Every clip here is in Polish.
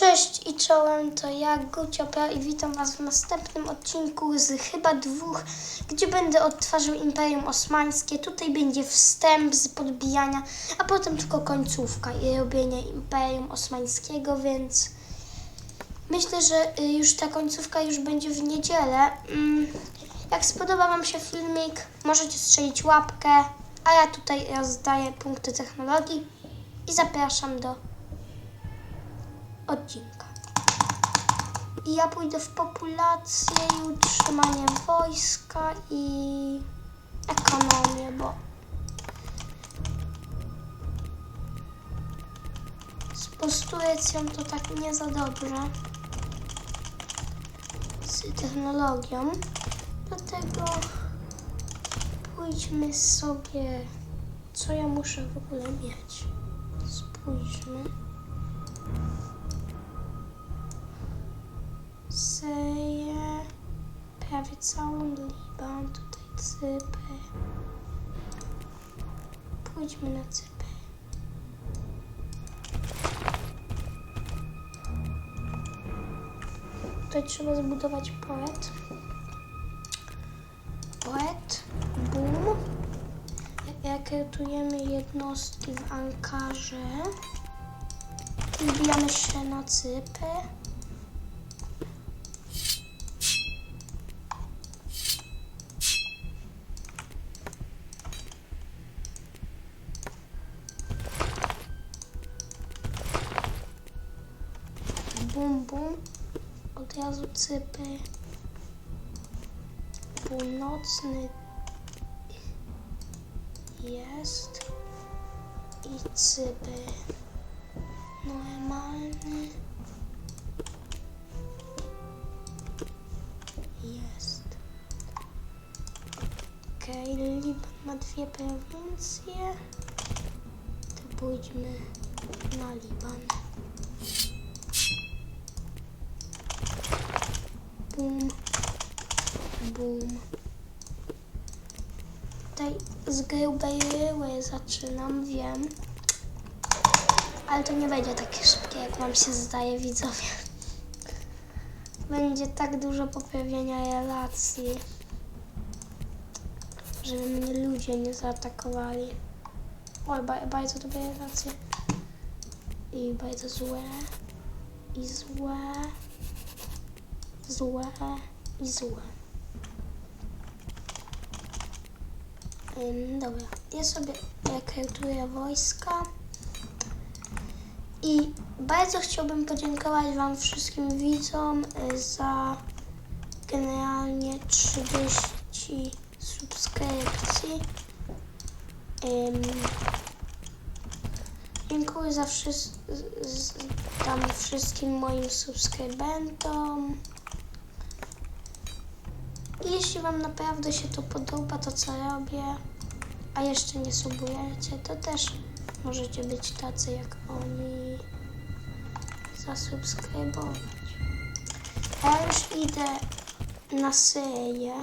Cześć i czołem, to ja Guciopia i witam Was w następnym odcinku z chyba dwóch, gdzie będę odtwarzał Imperium Osmańskie. Tutaj będzie wstęp z podbijania, a potem tylko końcówka i robienie Imperium Osmańskiego, więc myślę, że y, już ta końcówka już będzie w niedzielę. Mm, Jak spodoba Wam się filmik, możecie strzelić łapkę, a ja tutaj rozdaję punkty technologii i zapraszam do odcinka. I ja pójdę w populację i utrzymanie wojska i ekonomię, bo z posturecją to tak nie za dobrze. Z technologią. Dlatego pójdźmy sobie, co ja muszę w ogóle mieć. Spójrzmy. Syję prawie całą Liban, tutaj Cypr. Pójdźmy na Cypr. Tutaj trzeba zbudować poet. Poet, boom. Rekrutujemy jednostki w Ankarze. Wbijamy się na Cypr. Cypr. Północny jest. I Cypr. Normalny. Jest. Okej, Liban ma dwie prowincje. To pójdźmy na Liban. Bum. Bum. Tutaj z grubej ryły zaczynam, wiem. Ale to nie będzie takie szybkie, jak wam się zdaje, widzowie. Będzie tak dużo poprawienia relacji, żeby mnie ludzie nie zaatakowali. Oj, ba- bardzo dobre relacje. I bardzo złe. I złe złe i złe. Ym, dobra, ja sobie rekrutuję wojska i bardzo chciałbym podziękować Wam wszystkim widzom y, za generalnie 30 subskrypcji. Dziękuję za z- tam wszystkim moim subskrybentom. Jeśli Wam naprawdę się to podoba, to co robię, a jeszcze nie subujecie, to też możecie być tacy jak oni, zasubskrybować. Ja już idę na Syrię,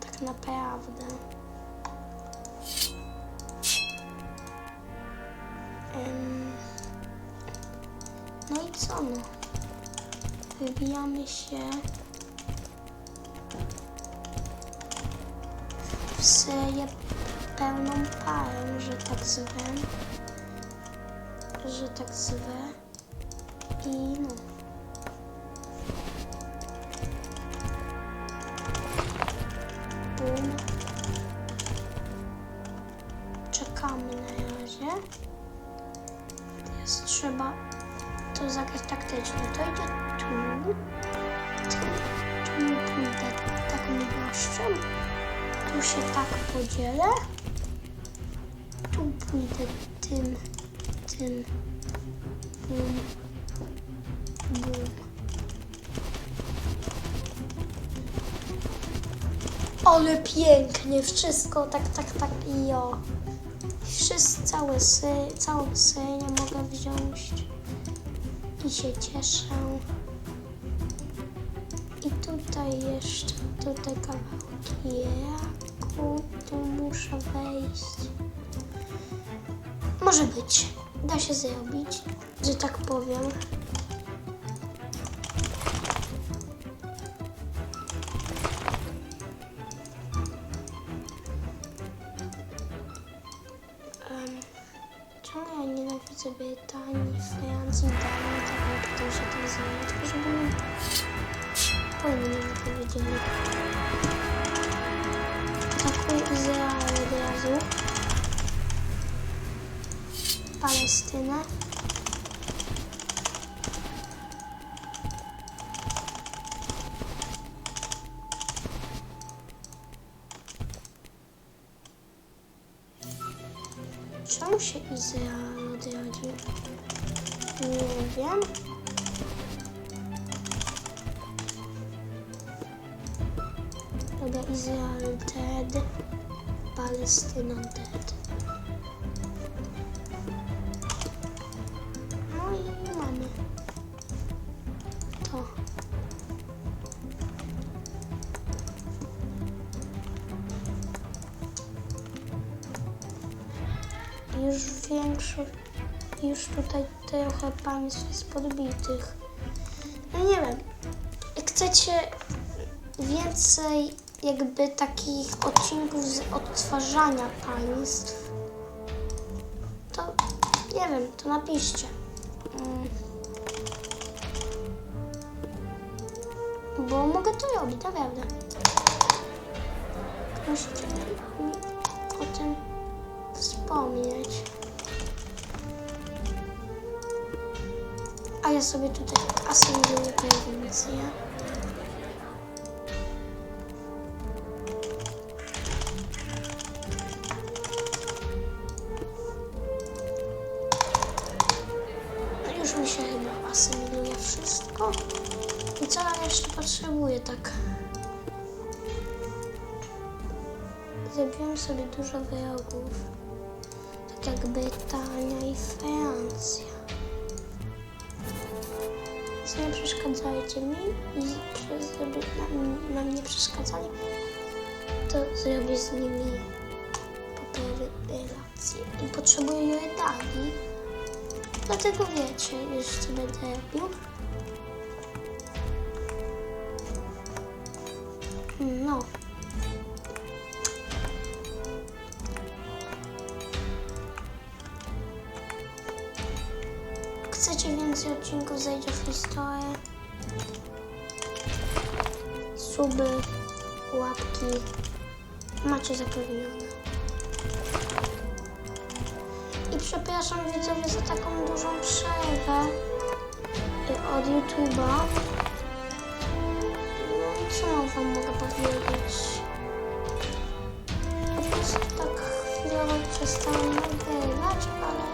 tak naprawdę. No i co no? Wybijamy się w Syrię pełną parę, że tak zwę. Że tak zwę. I no. Bum. Czekamy na razie. Teraz trzeba to zagrać taktycznie. To idzie tu. Nie pójdę taką ilością. Tu się tak podzielę. Tu pójdę tym, tym. Bum. Bum. Ale pięknie, wszystko tak, tak, tak i jo. Wszystko, całe sy, całą synię mogę wziąć i się cieszę. Tutaj jeszcze, tutaj kawałki Iraku, tu muszę wejść. Może być. Da się zrobić, że tak powiem. Em, Czemu ja nienawidzę Brytanii, Francji, Danii, tak nie potem się tym zająć, tylko żeby mi wojny nie wypowiedzieli. Atakuj Izrael od razu. Palestynę. Czemu się Izrael odrodził? Nie wiem. Izrael dead. Palestyna dead. No i mamy to. Już większość, już tutaj trochę państw jest podbitych. No nie wiem, chcecie więcej jakby takich odcinków z odtwarzania państw, to nie wiem, to napiszcie. Mm. Bo mogę to robić, naprawdę. Musicie mi o tym wspomnieć. A ja sobie tutaj asymiluję prowincję. Już mi się chyba asymiluje wszystko. I co ja jeszcze potrzebuję tak? Zrobiłem sobie dużo wyrogów. Tak jak Brytania i Francja. Więc nie przeszkadzajcie mi i żeby nam, nam nie przeszkadzali, to zrobię z nimi relacje. I potrzebuję Jordanii. Dlatego wiecie, jeszcze będę robił. No. Chcecie więcej odcinków, zajdzie w historię. Suby, łapki macie zapewnione. Przepraszam widzowie za taką dużą przerwę od YouTube'a. No i co wam mogę powiedzieć? Po prostu tak chwilowo przestałem nagrywać, ale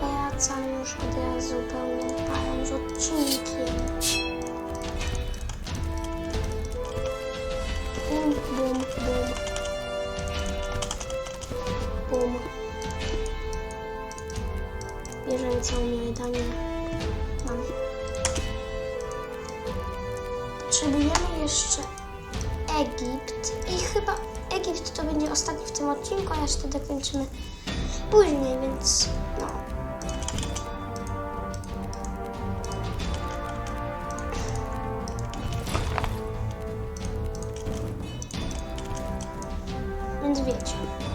wracam już od razu pełną parą z odcinkiem. Bierzemy całą Jordanię. Mamy. Potrzebujemy jeszcze Egipt i chyba Egipt to będzie ostatni w tym odcinku, a resztę dokończymy później, więc no. Więc wiecie.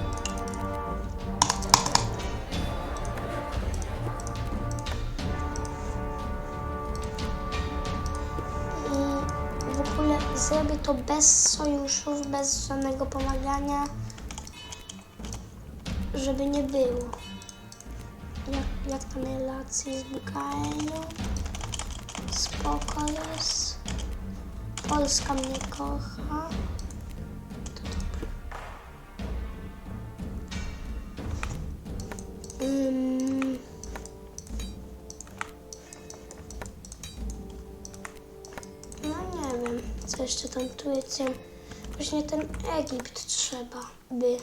Zrobię to bez sojuszów, bez żadnego pomagania, żeby nie było. Jak, jak tam relacje z Bukają? Spoko jest. Polska mnie kocha. Jeszcze tą Turcją. Właśnie ten Egipt trzeba by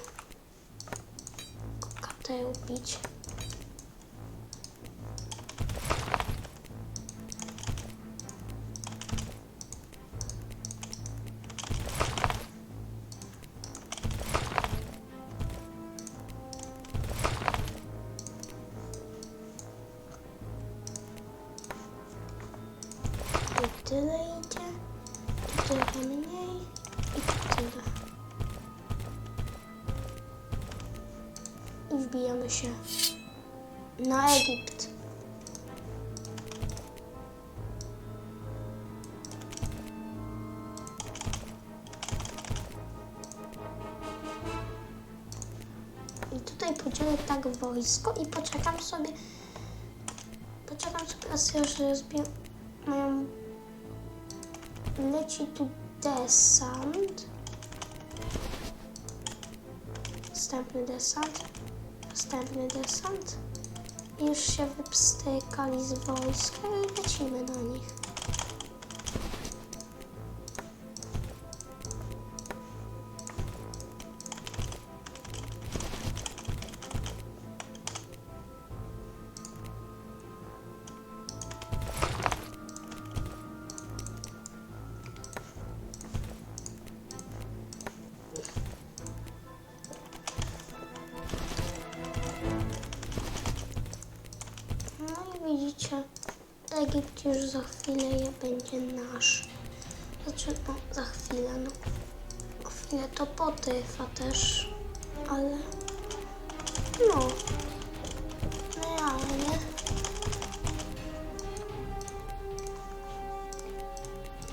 katę ubić. Się na Egipt. I tutaj podzielę tak wojsko i poczekam sobie. Poczekam sobie aż rozbiję. Mają. Leci tu desant. Następny desant. Następny desant. Już się wypstykali z wojska i lecimy na nich. Widzicie, Egipt już za chwilę je będzie nasz. Znaczy, no, za chwilę, no. Chwilę to potrwa też, ale no, realnie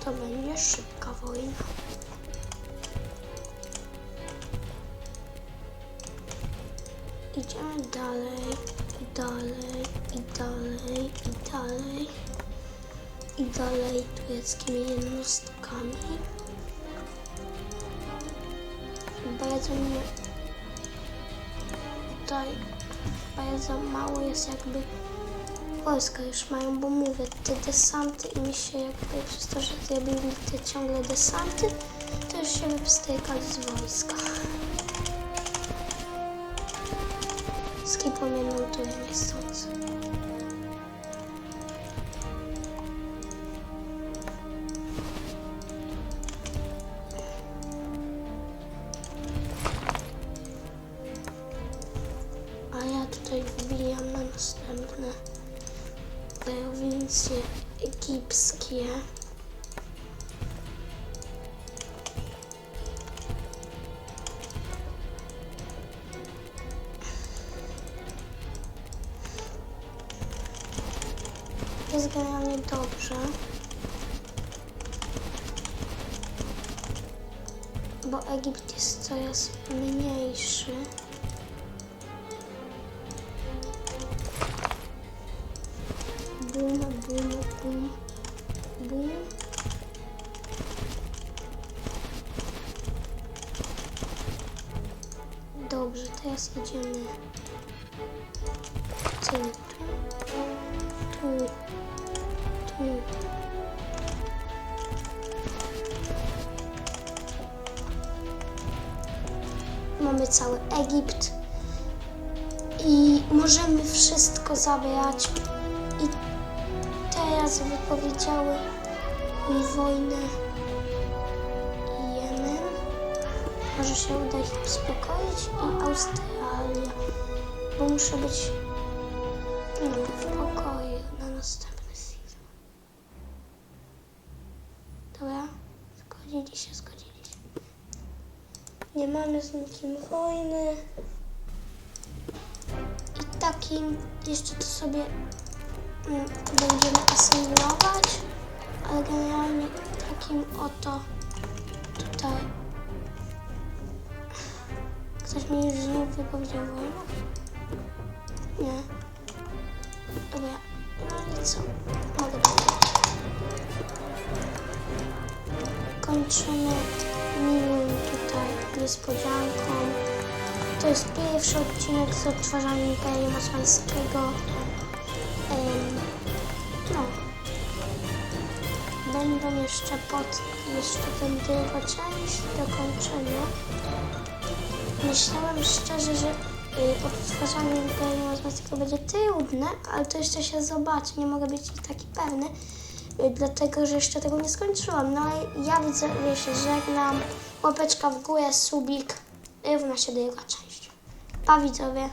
to będzie szybka wojna. Idziemy dalej, i dalej, i dalej, i dalej, i dalej tureckimi jednostkami. Bardzo mnie tutaj bardzo mało jest jakby wojska już mają, bo mówię, te desanty i mi się jakby przez to, że zrobili te ciągle desanty, to już się wypstykali z wojska. ce qui promène dans. Jest generalnie dobrze. Bo Egipt jest coraz mniejszy. Bum, bum, bum, bum. Dobrze, teraz idziemy centrum. Mamy cały Egipt i możemy wszystko zabrać. I teraz wypowiedziały wojnę Jemen. Może się uda ich uspokoić i Australia, bo muszę być no, w pokoju na następny film. Dobra, zgodzili się, zgodzili się. Nie mamy z nikim wojny. I takim jeszcze to sobie mm, będziemy asymilować, ale generalnie takim oto tutaj ktoś mi już znów wypowiedział wojnę? Nie. Dobra, no i co? Mogę. Kończymy tutaj niespodzianką. To jest pierwszy odcinek z odtwarzania Imperium Osmańskiego. No. Będą jeszcze pod, jeszcze będzie część do kończenia. Myślałem szczerze, że y, odtwarzanie Imperium Osmańskiego będzie trudne, ale to jeszcze się zobaczy, nie mogę być taki pewny, y, dlatego że jeszcze tego nie skończyłam. No ale ja widzę, się żegnam, łapeczka w górę, subik, równa się druga część. Pa widzowie.